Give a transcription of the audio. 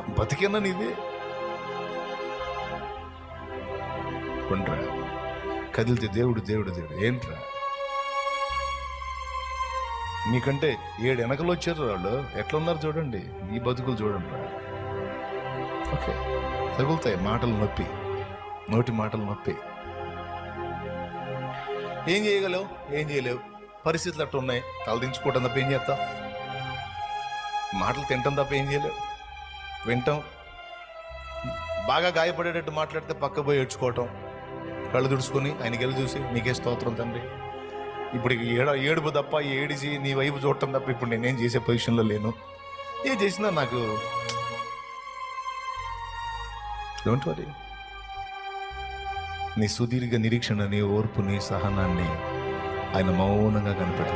బతికేనా నీది? కొండ్రా కదిలితే దేవుడు దేవుడు దేవుడు. ఏంట్రా? మీకంటే ఏడు వెనకలు వచ్చారు వాళ్ళు. ఎట్లా ఉన్నారు చూడండి. ఈ బతుకులు చూడండి రా ఓకే. తగులుతాయి మాటలు నొప్పి. నోటి మాటలు నొప్పి. ఏం చేయగలవు? ఏం చేయలేవు. పరిస్థితులు అట్లా ఉన్నాయి తలదించుకోవటం తప్ప ఏం చేస్తాం మాటలు తింటాం తప్ప ఏం చేయలేవు. వింటాం. బాగా గాయపడేటట్టు మాట్లాడితే పక్క పోయి ఏడ్చుకోవటం. కళ్ళు తుడుచుకొని ఆయనకి వెళ్ళి చూసి నీకే స్తోత్రం తండ్రి. ఇప్పుడు ఏడ ఏడుపు తప్ప ఏడిచి నీ వైపు చూడటం తప్ప ఇప్పుడు నేనేం చేసే పొజిషన్లో లేను. ఏం చేసినా నాకు డోంట్ వరీ నీ సుదీర్ఘ నిరీక్షణని ఓర్పుని సహనాన్ని ఆయన మౌనంగా కనపడుతుంది.